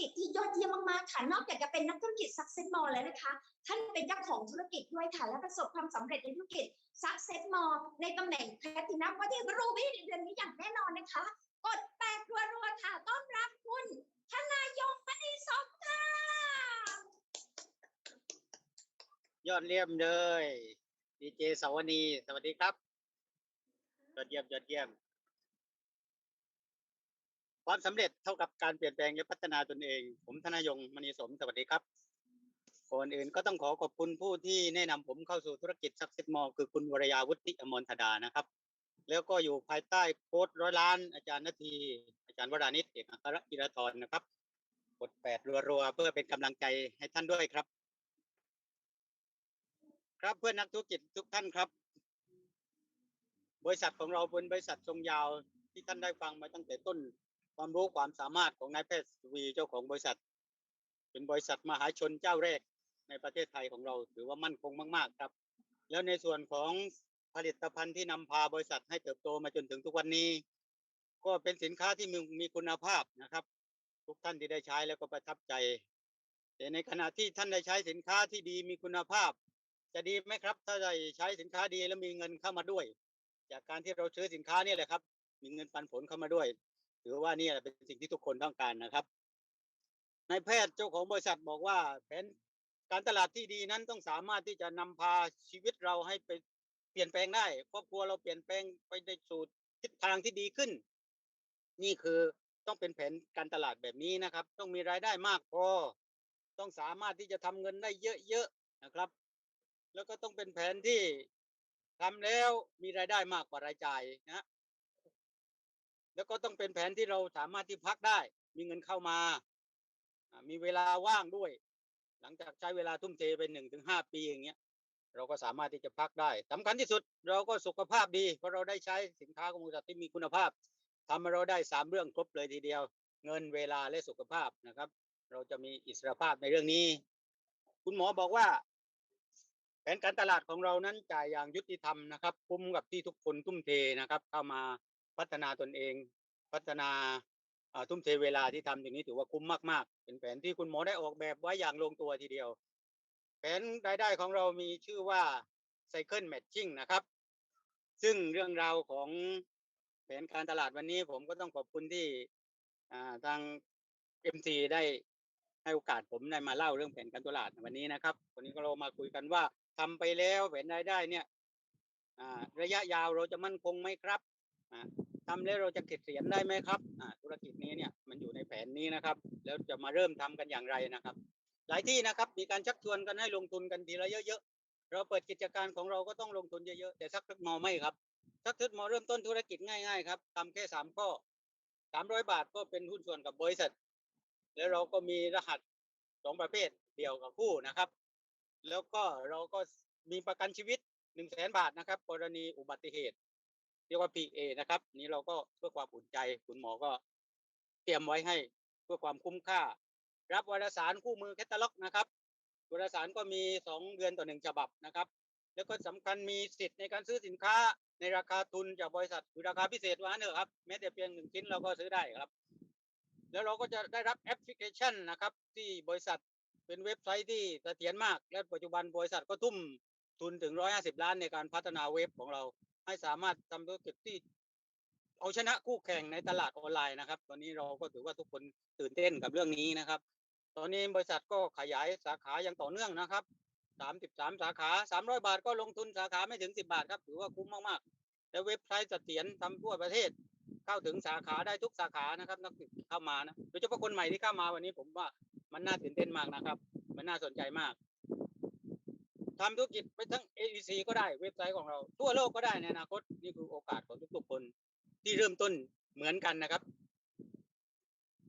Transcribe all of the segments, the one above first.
กิจที่ยอดเยี่ยมมากๆค่ะ นอกจากจะเป็นนักธุรกิจ Success More แล้วนะคะ ท่านเป็นเจ้าของธุรกิจด้วยค่ะ และประสบความสำเร็จในธุรกิจ Success More ในตำแหน่งแพทินัมว่าที่รูบี้ในเดือนนี้อย่างแน่นอนนะคะ กดแปดรัวๆค่ะ ต้อนรับคุณธนายงมณีสมค่ะ ยอดเยี่ยมเลยดีเจสวนีสวัสดีครับ ยอดเยี่ยมยอดเยี่ยม ความสำเร็จเท่ากับการเปลี่ยนแปลงและพัฒนาตนเอง ผมธนายงมณีสมสวัสดีครับก่อนอื่นก็ต้องขอขอบคุณผู้ที่แนะนำผมเข้าสู่ธุรกิจซักซ็ตมอลคือคุณวรยาวุฒิอมรธดานะครับ แล้วก็อยู่ภายใต้โค้ดร้อยล้าน อาจารย์นาที อาจารย์วรานิชเอกอัครกิรธรนะครับกดแปดรัวๆเพื่อเป็นกำลังใจให้ท่านด้วยครับ ครับเพื่อนนักธุรกิจทุกท่านครับ บริษัทของเราเป็นบริษัททรงยาวที่ท่านได้ฟังมาตั้งแต่ต้น ความรู้ความสามารถของนายแพทย์สุวีเจ้าของบริษัท เป็นบริษัทมหาชนเจ้าแรกในประเทศไทยของเราถือว่ามั่นคงมาก ๆ ครับ แล้วในส่วนของผลิตภัณฑ์ที่นำพาบริษัทให้เติบโตมาจนถึงทุกวันนี้ ก็เป็นสินค้าที่มีมีคุณภาพนะครับ ทุกท่านที่ได้ใช้แล้วก็ประทับใจ แต่ในขณะที่ท่านได้ใช้สินค้าที่ดีมีคุณภาพ จะดีไหมครับ ถ้าได้ใช้สินค้าดีแล้วมีเงินเข้ามาด้วย จากการที่เราซื้อสินค้านี่แหละครับ มีเงินปันผลเข้ามาด้วย ถือว่านี่เป็นสิ่งที่ทุกคนต้องการนะครับนายแพทย์เจ้าของบริษัทบอกว่าแผนการตลาดที่ดีนั้นต้องสามารถที่จะนำพาชีวิตเราให้ไปเปลี่ยนแปลงได้ครอบครัวเราเปลี่ยนแปลงไปในสู่ทิศทางที่ดีขึ้น นี่คือต้องเป็นแผนการตลาดแบบนี้นะครับ ต้องมีรายได้มากพอ ต้องสามารถที่จะทำเงินได้เยอะๆนะครับ แล้วก็ต้องเป็นแผนที่ทำแล้วมีรายได้มากกว่ารายจ่ายนะ แล้วก็ต้องเป็นแผนที่เราสามารถที่พักได้ มีเงินเข้ามา มีเวลาว่างด้วย หลังจากใช้เวลาทุ่มเทไปหนึ่งถึงห้าปีอย่างเงี้ย เราก็สามารถที่จะพักได้สำคัญที่สุดเราก็สุขภาพดี เพราะเราได้ใช้สินค้าของบริษัทที่มีคุณภาพทำให้เราได้สามเรื่องครบเลยทีเดียว เงินเวลาและสุขภาพนะครับ เราจะมีอิสรภาพในเรื่องนี้ คุณหมอบอกว่า แผนการตลาดของเรานั้นจ่ายอย่างยุติธรรมนะครับ คุ้มกับที่ทุกคนทุ่มเทนะครับ เข้ามา พัฒนาตนเอง พัฒนาทุ่มเทเวลาที่ทำอย่างนี้ถือว่าคุ้มมากๆ เป็นแผนที่คุณหมอได้ออกแบบไว้อย่างลงตัวทีเดียว แผนรายได้ของเรามีชื่อว่า Cycle Matching นะครับ ซึ่งเรื่องราวของแผนการตลาดวันนี้ผมก็ต้องขอบคุณที่ทาง MT ได้ให้โอกาสผมได้มาเล่าเรื่องแผนการตลาดวันนี้นะครับ วันนี้ก็เรามาคุยกันว่าทำไปแล้วแผนรายได้เนี่ยระยะยาวเราจะมั่นคงไหมครับ อ่าทำแล้วเราจะเก็บเสียนได้ไหมครับอ่าธุรกิจนี้เนี่ยมันอยู่ในแผนนี้นะครับ แล้วจะมาเริ่มทำกันอย่างไรนะครับ หลายที่นะครับมีการชักชวนกันให้ลงทุนกันทีละเยอะๆเราเปิดกิจการของเราก็ต้องลงทุนเยอะๆแต่สักทึกมอไม่ครับสักทึกมอเริ่มต้นธุรกิจง่ายๆครับทำแค่สามข้อสามร้อยบาทก็เป็นหุ้นส่วนกับบริษัท แล้วเราก็มีรหัสสองประเภทเดี่ยวกับคู่นะครับ แล้วก็เราก็มีประกันชีวิตหนึ่งแสนบาทนะครับ กรณีอุบัติเหตุ เรียกว่า PA นะครับ นี้เราก็เพื่อความอุ่นใจคุณหมอก็เตรียมไว้ให้เพื่อความคุ้มค่า รับวารสารคู่มือแคตตาล็อกนะครับวารสารก็มีสองเดือนต่อหนึ่งฉบับนะครับ แล้วก็สำคัญมีสิทธิ์ในการซื้อสินค้าในราคาทุนจากบริษัทคือราคาพิเศษว่างั้นเถอะครับแม้แต่เพียงหนึ่งชิ้นเราก็ซื้อได้ครับ แล้วเราก็จะได้รับแอปพลิเคชันนะครับ ที่บริษัทเป็นเว็บไซต์ที่เสถียรมาก และปัจจุบันบริษัทก็ทุ่มทุนถึงร้อยห้าสิบล้านในการพัฒนาเว็บของเรา ให้สามารถทำธุรกิจที่เอาชนะคู่แข่งในตลาดออนไลน์นะครับ ตอนนี้เราก็ถือว่าทุกคนตื่นเต้นกับเรื่องนี้นะครับ ตอนนี้บริษัทก็ขยายสาขาอย่างต่อเนื่องนะครับสามสิบสามสาขาสามร้อยบาทก็ลงทุนสาขาไม่ถึงสิบาทครับถือว่าคุ้มมากๆ และเว็บไซต์เสถียรทำทั่วประเทศ เข้าถึงสาขาได้ทุกสาขานะครับ นักศึกเข้ามานะโดยเฉพาะคนใหม่ที่เข้ามาวันนี้ผมว่ามันน่าตื่นเต้นมากนะครับ มันน่าสนใจมาก ทำธุรกิจไปทั้ง AEC ก็ได้เว็บไซต์ของเรา ทั่วโลกก็ได้ในอนาคตนี่คือโอกาสของทุกๆคนที่เริ่มต้นเหมือนกันนะครับ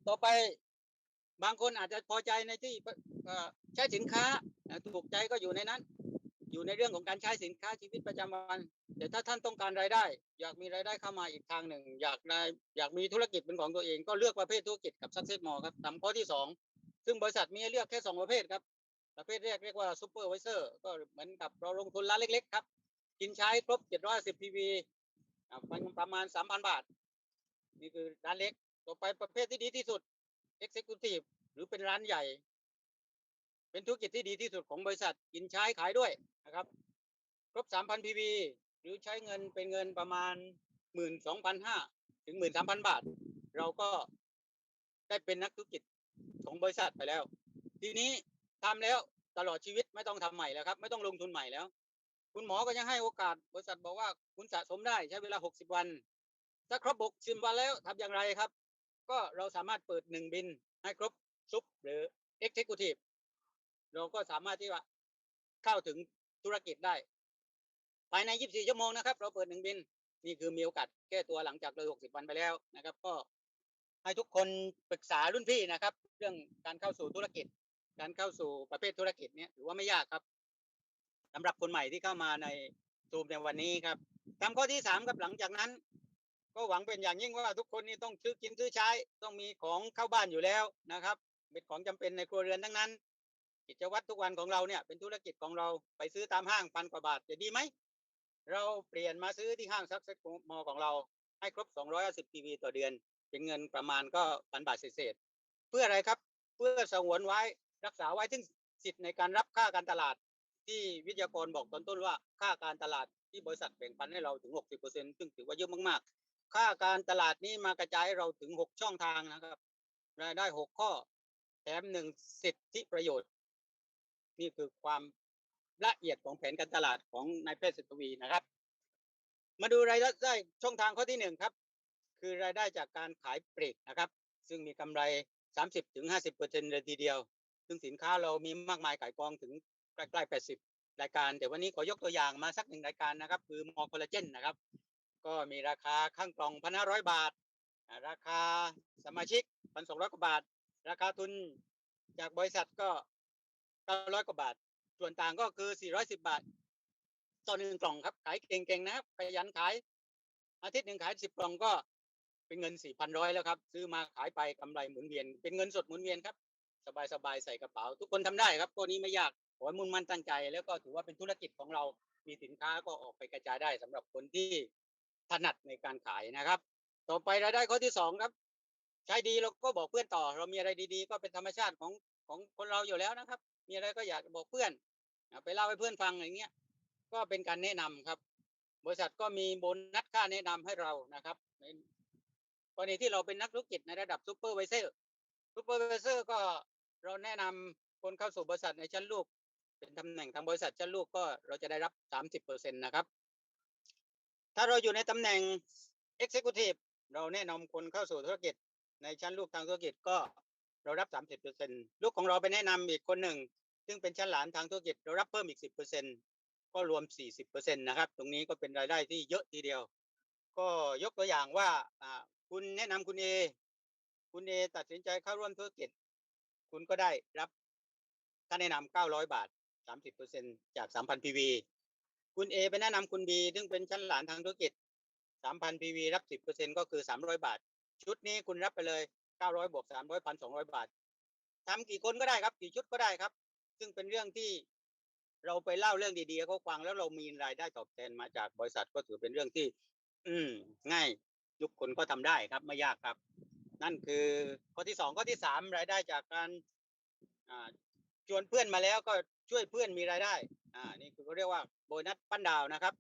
ต่อไปบางคนอาจจะพอใจในที่ใช้สินค้าถูกใจก็อยู่ในนั้น อยู่ในเรื่องของการใช้สินค้าชีวิตประจำวัน แต่ถ้าท่านต้องการรายได้ อยากมีรายได้เข้ามาอีกทางหนึ่ง อยากได้อยากมีธุรกิจเป็นของตัวเอง ก็เลือกประเภทธุรกิจกับ Success m o r ครับทำข้อที่สองซึ่งบริษัทมีให้เลือกแค่สองประเภทครับ ประเภทแรกเรียกว่า Supervisor ก็เหมือนกับเราลงทุนร้านเล็กๆครับ กินใช้ครบ 710 PV อ่าประมาณ 3,000 บาท นี่คือร้านเล็ก ต่อไปประเภทที่ดีที่สุด Executive รือเป็นร้านใหญ่ เป็นธุรกิจที่ดีที่สุดของบริษัท กินใช้ขายด้วยนะครับ ครบสามพันพีวีหรือใช้เงินเป็นเงินประมาณหมื่นสองพันห้าถึงหมื่นสามพันบาท เราก็ได้เป็นนักธุรกิจของบริษัทไปแล้ว ทีนี้ ทำแล้วตลอดชีวิตไม่ต้องทำใหม่แล้วครับ ไม่ต้องลงทุนใหม่แล้ว คุณหมอก็ยังให้โอกาสบริษัทบอกว่าคุณสะสมได้ใช้เวลาหกสิบวันถ้าครบหกสิบวันแล้วทำอย่างไรครับ ก็เราสามารถเปิดหนึ่งบินให้ครบซุปหรือ Executive เราก็สามารถที่ว่าเข้าถึงธุรกิจได้ ภายใน 24 ชั่วโมงนะครับ เราเปิดหนึ่งบิน นี่คือมีโอกาสแก้ตัวหลังจากเลย 60 วันไปแล้วนะครับ ก็ให้ทุกคนปรึกษารุ่นพี่นะครับ เรื่องการเข้าสู่ธุรกิจ การเข้าสู่ประเภทธุรกิจเนี้ยถือว่าไม่ยากครับสำหรับคนใหม่ที่เข้ามาในซูมในวันนี้ครับตามข้อที่สามครับหลังจากนั้น ก็หวังเป็นอย่างยิ่งว่าทุกคนนี่ต้องซื้อกินซื้อใช้ ต้องมีของเข้าบ้านอยู่แล้วนะครับ เป็นของจำเป็นในครัวเรือนทั้งนั้น กิจวัตรทุกวันของเราเนี่ยเป็นธุรกิจของเราไปซื้อตามห้างพันกว่าบาทจะดีไหมเราเปลี่ยนมาซื้อที่ห้างซักเซ็ตมอของเราให้ครบ 250ทีวีต่อเดือน เป็นเงินประมาณก็พันบาทเศษๆเพื่ออะไรครับ เพื่อสงวนไว้ รักษาไว้ถึงสิทธิ์ในการรับค่าการตลาด ที่วิทยากรบอกตอนต้นว่าค่าการตลาดที่บริษัทแบ่งปันให้เราถึง 60%ซึ่งถือว่าเยอะมากๆ ค่าการตลาดนี้มากระจายเราถึง 6 ช่องทางนะครับ รายได้ 6 ข้อ แถมหนึ่งสิทธิประโยชน์ นี่คือความละเอียดของแผนการตลาดของนายแพทย์เศรษฐวีนะครับ มาดูรายได้ช่องทางข้อที่หนึ่งครับ คือรายได้จากการขายปลีกนะครับ ซึ่งมีกำไร 30ถึง50เปอร์เซ็นต์เลยทีเดียว ซึ่งสินค้าเรามีมากมายขายกองถึงใกล้ๆ80รายการ แต่วันนี้ขอยกตัวอย่างมาสักหนึ่งรายการนะครับ คือมอคอลลาเจนนะครับ ก็มีราคาข้างกล่องพันห้าร้อยบาท ราคาสมาชิกพันสองร้อยกว่าบาท ราคาทุนจากบริษัทก็เก้าร้อยกว่าบาท ส่วนต่างก็คือสี่ร้อยสิบบาทต่อหนึ่งกล่องครับ ขายเก่งๆนะครับขยันขาย อาทิตย์หนึ่งขายสิบกล่องก็เป็นเงินสี่พันร้อยแล้วครับ ซื้อมาขายไปกำไรหมุนเวียน เป็นเงินสดหมุนเวียนครับ สบายๆใส่กระเป๋า ทุกคนทำได้ครับตัวนี้ไม่ยากขอให้มุ่งมั่นตั้งใจ แล้วก็ถือว่าเป็นธุรกิจของเรา มีสินค้าก็ออกไปกระจายได้สำหรับคนที่ถนัดในการขายนะครับ ต่อไปรายได้ข้อที่สองครับ ใช้ดีเราก็บอกเพื่อนต่อ เรามีอะไรดีๆ ก็เป็นธรรมชาติของของคนเราอยู่แล้วนะครับ มีอะไรก็อยากบอกเพื่อนไปเล่าให้เพื่อนฟังอย่างเงี้ย ก็เป็นการแนะนำครับ บริษัทก็มีโบนัสค่าแนะนำให้เรานะครับในกรณีที่เราเป็นนักธุรกิจในระดับซูเปอร์ไวเซอร์ซูเปอร์ไวเซอร์ก็ เราแนะนำคนเข้าสู่บริษัทในชั้นลูก เป็นตำแหน่งทางบริษัทชั้นลูกก็เราจะได้รับ 30%นะครับ ถ้าเราอยู่ในตำแหน่ง Executive เราแนะนำคนเข้าสู่ธุรกิจในชั้นลูกทางธุรกิจก็เรารับ 30%ลูกของเราไปแนะนำอีกคนหนึ่ง ซึ่งเป็นชั้นหลานทางธุรกิจเรารับเพิ่มอีก 10%ก็รวม 40%นะครับ ตรงนี้ก็เป็นรายได้ที่เยอะทีเดียว ก็ยกตัวอย่างว่าอ่าคุณแนะนำคุณเอคุณเอตัดสินใจเข้าร่วมธุรกิจ คุณก็ได้รับค่าแนะนำ900บาท30%จาก3,000 PV คุณเอไปแนะนำคุณบีซึ่งเป็นชั้นหลานทางธุรกิจ3,000 PV รับ10%ก็คือ300บาท ชุดนี้คุณรับไปเลย900บวก300 1,200บาททำกี่คนก็ได้ครับ กี่ชุดก็ได้ครับ ซึ่งเป็นเรื่องที่เราไปเล่าเรื่องดีๆเขาฟังแล้วเรามีรายได้ตอบแทนมาจากบริษัทก็ถือเป็นเรื่องที่ อืม ง่ายทุกคนก็ทำได้ครับไม่ยากครับ นั่นคือข้อที่สองข้อที่สามรายได้จากการชวนเพื่อนมาแล้วก็ช่วยเพื่อนมีรายได้ อ่า นี่คือเขาเรียกว่าโบนัสปั้นดาวนะครับ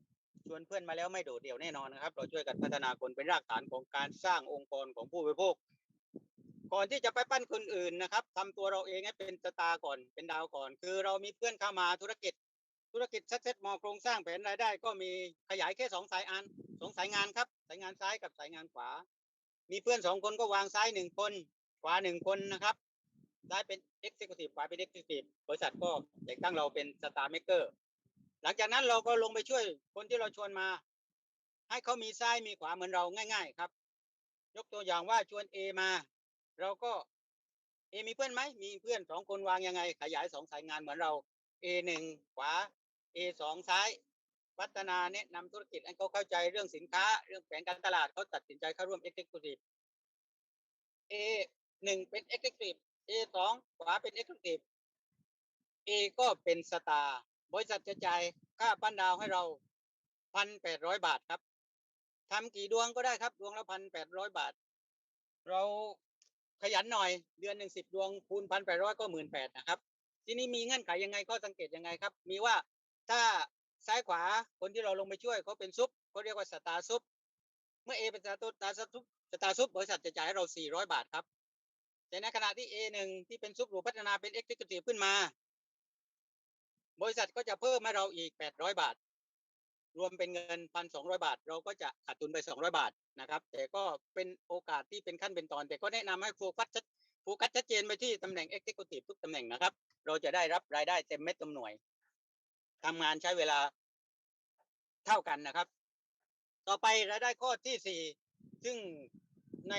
ชวนเพื่อนมาแล้วไม่โดดเดี่ยวแน่นอนนะครับ เราช่วยกันพัฒนาคนเป็นรากฐานของการสร้างองค์กรของผู้บริโภค ก่อนที่จะไปปั้นคนอื่นนะครับทำตัวเราเองให้เป็นสตาร์ก่อน เป็นดาวก่อน คือเรามีเพื่อนเข้ามาธุรกิจ ธุรกิจซักเซ s มอโครงสร้างแผนรายได้ ก็มีขยายแค่สองสายอันสองสายงานครับ สายงานซ้ายกับสายงานขวา มีเพื่อนสองคนก็วางซ้ายหนึ่งคนขวาหนึ่งคนนะครับซ้ายเป็น Executive ขวาเป็น Executive บริษัทก็แต่งตั้งเราเป็น Star Maker หลังจากนั้นเราก็ลงไปช่วยคนที่เราชวนมา ให้เขามีซ้ายมีขวาเหมือนเราง่าย ๆ ครับ ยกตัวอย่างว่าชวน A มา เราก็ A มีเพื่อนไหมมีเพื่อนสองคนวางยังไง ขยายสองสายงานเหมือนเรา A หนึ่งขวา A สองซ้าย พัฒนาแนะนำธุรกิจให้เขาเข้าใจเรื่องสินค้า เรื่องแผนการตลาดเขาตัดสินใจเข้าร่วม Executive A หนึ่งเป็น Executive A สองขวาเป็น Executive A ก็เป็นสตาร์บริษัทจะจ่ายค่าปั้นดาวให้เราพันแปดร้อยบาทครับทำกี่ดวงก็ได้ครับ ดวงละพันแปดร้อยบาท เราขยันหน่อยเดือนหนึ่งสิบดวงคูณพันแปดร้อยก็หมื่นแปดนะครับ ทีนี้มีเงื่อนไขยังไงข้อสังเกตยังไงครับ มีว่าถ้า ซ้ายขวาคนที่เราลงไปช่วยเขาเป็นซุปเขาเรียกว่าสตาร์ซุปเมื่อ A เป็นสตาร์ซุปสตาร์ซุปสตาร์ซุปบริษัทจะจ่ายให้เรา 400 บาทครับ แต่ในขณะที่ A1 ที่เป็นซุปหรือพัฒนาเป็น Executive ขึ้นมา บริษัทก็จะเพิ่มให้เราอีก 800 บาท รวมเป็นเงิน 1,200 บาท เราก็จะขาดทุนไป 200 บาทนะครับ แต่ก็เป็นโอกาสที่เป็นขั้นเป็นตอน แต่ก็แนะนำให้โฟกัสชัดโฟกัสชัดเจนไปที่ตำแหน่ง Executive ทุกตำแหน่งนะครับ เราจะได้รับรายได้เต็มเม็ดเต็มหน่วย ทำงานใช้เวลาเท่ากันนะครับ ต่อไปรายได้ข้อที่สี่ซึ่งใน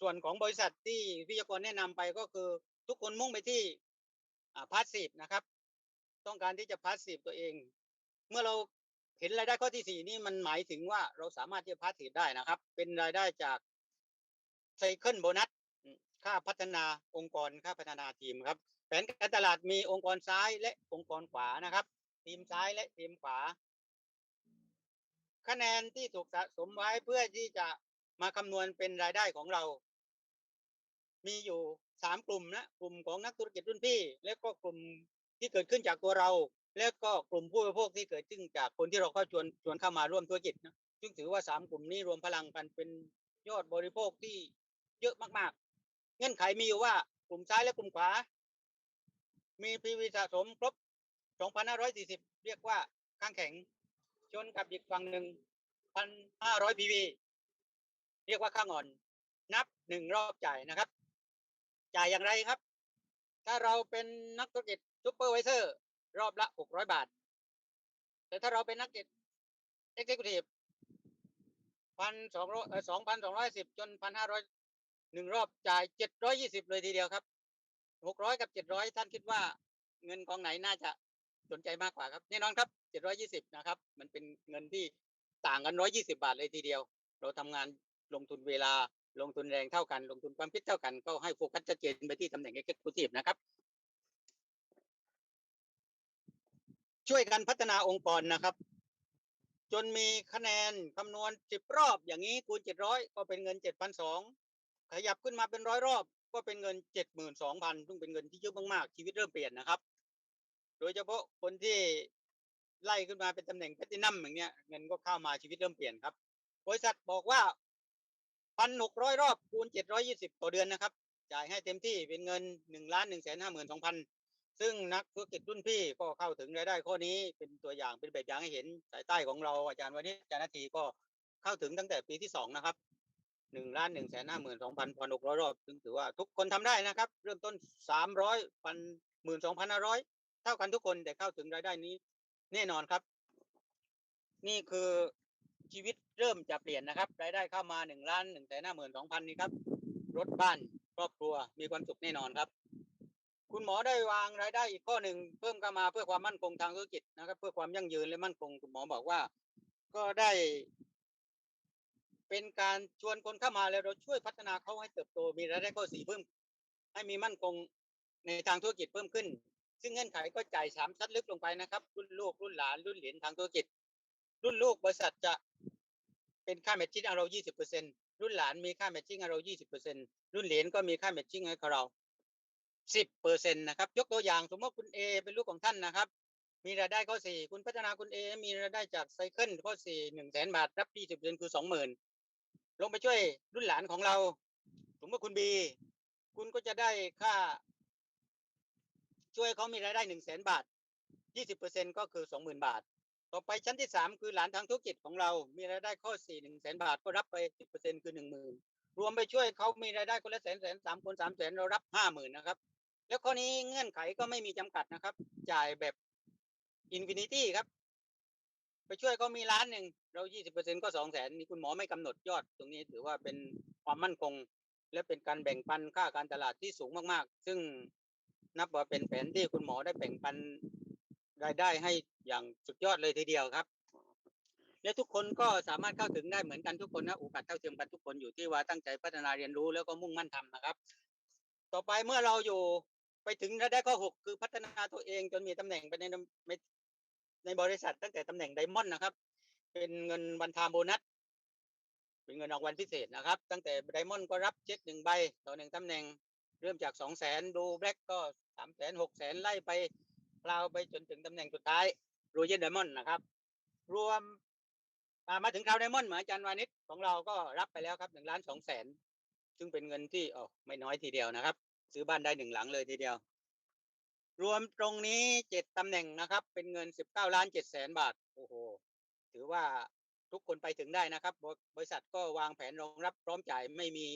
ส่วนของบริษัทที่วิทยากรแนะนำไปก็คือทุกคนมุ่งไปที่พาสซีฟนะครับ ต้องการที่จะพาสซีฟตัวเอง เมื่อเราเห็นรายได้ข้อที่สี่นี่มันหมายถึงว่าเราสามารถที่จะพาสซีฟได้นะครับ เป็นรายได้จากไซเคิลโบนัสค่าพัฒนาองค์กรค่าพัฒนาทีมครับ แผนการตลาดมีองค์กรซ้ายและองค์กรขวานะครับ ทีมซ้ายและทีมขวา คะแนนที่ถูกสะสมไว้เพื่อที่จะมาคำนวณเป็นรายได้ของเรา มีอยู่สามกลุ่มนะกลุ่มของนักธุรกิจรุ่นพี่ และก็กลุ่มที่เกิดขึ้นจากตัวเรา และก็กลุ่มผู้บริโภคที่เกิดขึ้นจากคนที่เราเข้าชวนชวนเข้ามาร่วมธุรกิจนะซึ่งถือว่าสามกลุ่มนี้รวมพลังกันเป็นยอดบริโภคที่เยอะมากๆ เงื่อนไขมีอยู่ว่ากลุ่มซ้ายและกลุ่มขวา มี PV สะสมครบ 2,540 เรียกว่าข้างแข็ง ชนกับอีกฝั่งหนึ่ง1,500 PV เรียกว่าข้างอ่อน นับหนึ่งรอบจ่ายนะครับ จ่ายอย่างไรครับ ถ้าเราเป็นนักธุรกิจซูเปอร์ไวเซอร์ รอบละ 600 บาท แต่ถ้าเราเป็นนักธุรกิจเอ็กเซคิวทีฟพันสองร้อยสองพันสองร้อยสิบจนพันห้าร้อยหนึ่งรอบจ่ายเจ็ดร้อยยี่สิบเลยทีเดียวครับหกร้อยกับเจ็ดร้อยท่านคิดว่าเงินกองไหนน่าจะ สนใจมากกว่าครับแน่นอนครับเจ็ดร้อยี่สิบนะครับ มันเป็นเงินที่ต่างกันร้อยยี่สิบาทเลยทีเดียว เราทำงานลงทุนเวลาลงทุนแรงเท่ากัน ลงทุนความคิดเท่ากัน ก็ให้โฟกัสชัดเจนไปที่ตำแหน่ง Executive นะครับ ช่วยกันพัฒนาองค์กรนะครับ จนมีคะแนนคำนวณสิบรอบ อย่างนี้คูณเจ็ดร้อยก็เป็นเงินเจ็ดพันสองขยับขึ้นมาเป็นร้อยรอบ ก็เป็นเงินเจ็ดหมื่นสองพันซึ่งเป็นเงินที่เยอะมากๆชีวิตเริ่มเปลี่ยนนะครับ โดยเฉพาะคนที่ไล่ขึ้นมาเป็นตำแหน่งแพลตินัมอย่างเนี้ยเงินก็เข้ามาชีวิตเริ่มเปลี่ยนครับ บริษัทบอกว่าพันหกร้อยรอบคูณเจ็ดร้อยี่สิบต่อเดือนนะครับ จ่ายให้เต็มที่เป็นเงินหนึ่งล้านหนึ่งแสนห้าหมื่นสองพันซึ่งนักธุรกิจรุ่นพี่ก็เข้าถึงรายได้ข้อนี้เป็นตัวอย่างเป็นแบบอย่างให้เห็นสายใต้ของเราอาจารย์วันนี้อาจารย์นาทีก็เข้าถึงตั้งแต่ปีที่สองนะครับหนึ่งล้านหนึ่งแสนห้าหมื่นสองพันพันหกร้อยรอบซึ่งถือว่าทุกคนทำได้นะครับ เริ่มต้นสามร้อยพันหมื่นสองพันห้าร้อย ท่ากันทุกคนแต่เข้าถึงรายได้นี้ แน่นอนครับ นี่คือชีวิตเริ่มจะเปลี่ยนนะครับรายได้เข้ามาหนึ่งล้านหนึ่งแสนห้าหมื่นสองพันนี่ครับ รถบ้านครอบครัวมีความสุขแน่นอนครับ คุณหมอได้วางรายได้อีกข้อหนึ่งเพิ่มเข้ามาเพื่อความมั่นคงทางธุรกิจนะครับ เพื่อความยั่งยืนและมั่นคงคุณหมอบอกว่า ก็ได้ เป็นการชวนคนเข้ามาแล้วเราช่วยพัฒนาเขาให้เติบโตมีรายได้ข้อสี่เพิ่ม ให้มีมั่นคงในทางธุรกิจเพิ่มขึ้น ซึ่งเงื่อนไขก็จ่ายสามชั้นลึกลงไปนะครับ รุ่นลูกรุ่นหลานรุ่นเหรียญทางธุรกิจ รุ่นลูกบริษัทจะเป็นค่าแมทชิ่งให้เรา20%รุ่นหลานมีค่าแมทชิ่งให้เรา20%รุ่นเหรียญก็มีค่าแมทชิ่งให้เรา10%นะครับ ยกตัวอย่างสมมติคุณเอเป็นลูกของท่านนะครับ มีรายได้ข้อ4คุณพัฒนาคุณเอมีรายได้จากไซเคิลข้อ4 1แสนบาทรับ20%คือ20,000ลงไปช่วยรุ่นหลานของเรา สมมติคุณบีคุณก็จะได้ค่า ช่วยเขามีรายได้1 0 0 0 0แสนบาท20%ก็คือ20,000บาท ต่อไปชั้นที่3คือหลานทางธุรกิจของเรา มีรายได้ข้อ4 1 0 0 0 0แสนบาทก็รับไป10%คือ10,000รวมไปช่วยเขามีรายได้คนละแสนแสนสามคนสามแสนเรารับห้าหมื่นนะครับ แล้วข้อนี้เงื่อนไขก็ไม่มีจำกัดนะครับ จ่ายแบบอินฟินิตี้ครับ ไปช่วยเขามีล้านหนึ่งเรา20%ก็สองแสนนี่คุณหมอไม่กำหนดยอด ตรงนี้ถือว่าเป็นความมั่นคง และเป็นการแบ่งปันค่าการตลาดที่สูงมากๆ ซึ่ง นับว่าเป็นแผนที่คุณหมอได้แบ่งปันรายได้ให้อย่างสุดยอดเลยทีเดียวครับ และทุกคนก็สามารถเข้าถึงได้เหมือนกันทุกคนนะโอกาสเท่าเทียมกันทุกคนอยู่ที่ว่าตั้งใจพัฒนาเรียนรู้แล้วก็มุ่งมั่นทำนะครับ ต่อไปเมื่อเราอยู่ไปถึงรายได้ข้อหกคือพัฒนาตัวเองจนมีตำแหน่งไปในในบริษัทตั้งแต่ตำแหน่งไดมอนด์นะครับ เป็นเงินวันทามโบนัสเป็นเงินรางวัลพิเศษนะครับ ตั้งแต่ไดมอนด์ก็รับเช็คหนึ่งใบต่อหนึ่งตำแหน่ง เริ่มจากสองแสนดูแบล็กก็สามแสนหกแสนไล่ไปพลาวไปจนถึงตำแหน่งสุดท้ายโรเยนไดมอนด์นะครับ รวมอ่ามาถึงคราวไดมอนด์เหมือนอาจารย์วานิชของเราก็รับไปแล้วครับหนึ่งล้านสองแสนซึ่งเป็นเงินที่อ๋อไม่น้อยทีเดียวนะครับ ซื้อบ้านได้หนึ่งหลังเลยทีเดียว รวมตรงนี้เจ็ดตำแหน่งนะครับ เป็นเงินสิบเก้าล้านเจ็ดแสนบาทโอ้โหถือว่าทุกคนไปถึงได้นะครับ บริษัทก็วางแผนรองรับพร้อมจ่ายไม่มี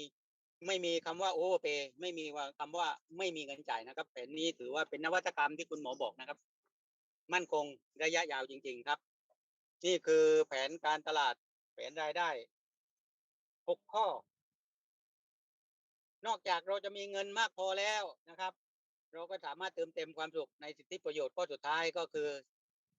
ไม่มีคำว่าโอเวอร์เปไม่มีว่าคำว่าไม่มีเงินจ่ายนะครับแผนนี้ถือว่าเป็นนวัตกรรมที่คุณหมอบอกนะครับ มั่นคงระยะยาวจริง ๆครับ นี่คือแผนการตลาดแผนรายได้หกข้อ นอกจากเราจะมีเงินมากพอแล้วนะครับ เราก็สามารถเติมเต็มความสุขในสิทธิประโยชน์ข้อสุดท้ายก็คือ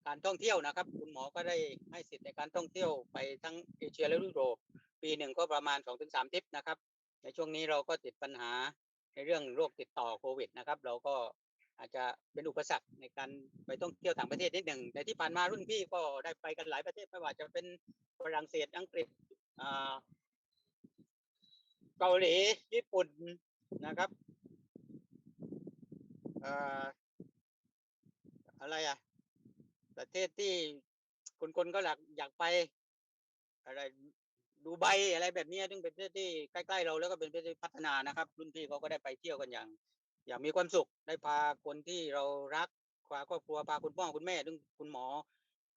การท่องเที่ยวนะครับ คุณหมอก็ได้ให้สิทธิ์ในการท่องเที่ยวไปทั้งเอเชียและยุโรปปีหนึ่งก็ประมาณสองถึงสามทริปนะครับ ในช่วงนี้เราก็ติดปัญหาในเรื่องโรคติดต่อโควิดนะครับ เราก็อาจจะเป็นอุปสรรคในการไปท่องเที่ยวต่างประเทศนิดหนึ่งแต่ที่ผ่านมารุ่นพี่ก็ได้ไปกันหลายประเทศไม่ว่าจะเป็นฝรั่งเศสอังกฤษเกาหลีญี่ปุ่นนะครับอะไรอะ ประเทศที่คนคนๆก็อยากอยากไปอะไร ดูไบอะไรแบบนี้ซึ่งเป็นประเทศที่ใกล้ๆเราแล้วก็เป็นประเทศที่พัฒนานะครับ รุ่นพี่เขาก็ได้ไปเที่ยวกันอย่าง อย่างมีความสุขได้พาคนที่เรารักพาครอบครัวพาคุณพ่อคุณแม่ซึ่งคุณหมอ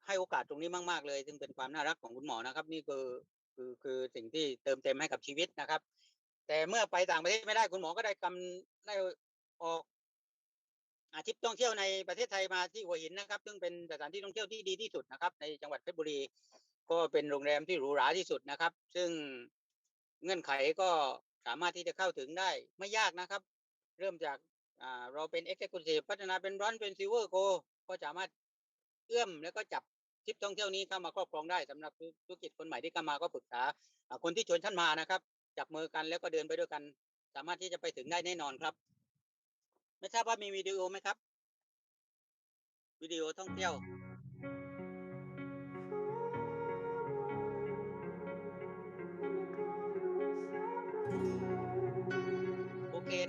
ให้โอกาสตรงนี้มากๆเลย ซึ่งเป็นความน่ารักของคุณหมอนะครับ นี่คือคือคือสิ่งที่เติมเต็มให้กับชีวิตนะครับ แต่เมื่อไปต่างประเทศไม่ได้คุณหมอก็ได้กำได้ออกอาทิตย์ท่องเที่ยวในประเทศไทยมาที่หัวหินนะครับ ซึ่งเป็นสถานที่ท่องเที่ยวที่ดีที่สุดนะครับ ในจังหวัดเพชรบุรี ก็เป็นโรงแรมที่หรูหราที่สุดนะครับ ซึ่งเงื่อนไขก็สามารถที่จะเข้าถึงได้ไม่ยากนะครับ เริ่มจากอ่าเราเป็น Executive พัฒนาเป็นร้อนเป็น Silver Go ก็สามารถเอื้อมแล้วก็จับทริปท่องเที่ยวนี้เข้ามาครอบครองได้สำหรับธุรกิจคนใหม่ที่เข้ามาก็ปรึกษาคนที่ชวนท่านมานะครับ จับมือกันแล้วก็เดินไปด้วยกัน สามารถที่จะไปถึงได้แน่นอนครับ ไม่ทราบว่ามีวิดีโอไหมครับ วิดีโอท่องเที่ยว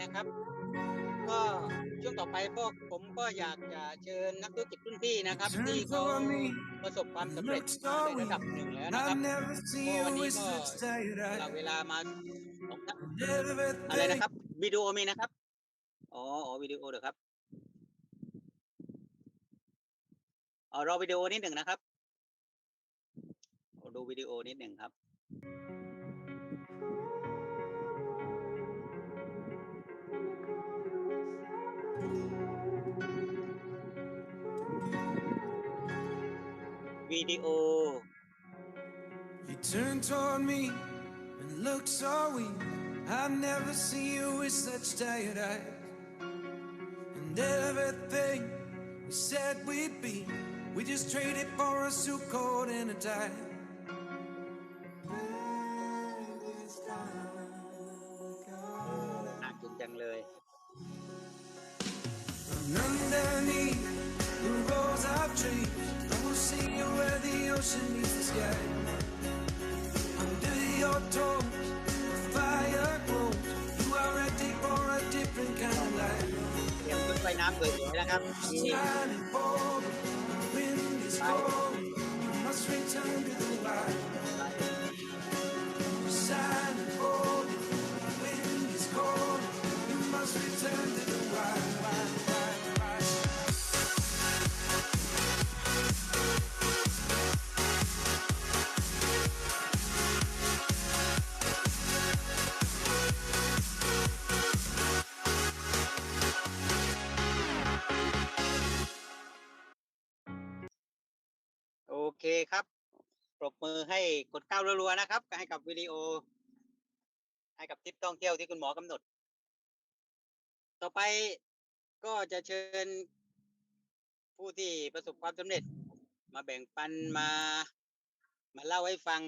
นะครับ ก็ช่วงต่อไปพวกผมก็อยากจะเชิญนักธุรกิจรุ่นพี่นะครับ ที่ Turn เขา for me, ประสบความสำเร็จ looks มาใน so ระดับ weak. หนึ่งแล้ว and นะครับ I never see Oh, you I with need such more. tight เวลา eyes. เวลามาสองท่าน And อะไร everything นะครับวิดีโอมีนะครับอ๋ออ๋อวิดีโอเหรอครับอ๋อรอวิดีโอนิดหนึ่งนะครับขอดูวิดีโอนิดหนึ่งครับ video. You turned toward me and looked so weak. I've never seen you with such tired eyes. And everything we said we'd be, we just traded for a suit coat and a tie. ocean meets the sky. Under your toes, the fire glows. You are ready for a different kind of life. เตรียมชุดว่ายน้ำสวยๆนะครับนี่ Shining forward, the wind is cold. You must return to the light. Shining forward, the wind is cold. You must return to the light. คครับ ปรบมือให้กดก้าวรัวๆนะครับ ให้กับวิดีโอ ให้กับทริปท่องเที่ยวที่คุณหมอกำหนด ต่อไปก็จะเชิญผู้ที่ประสบความสำเร็จ มาแบ่งปันมา มาเล่าให้ฟัง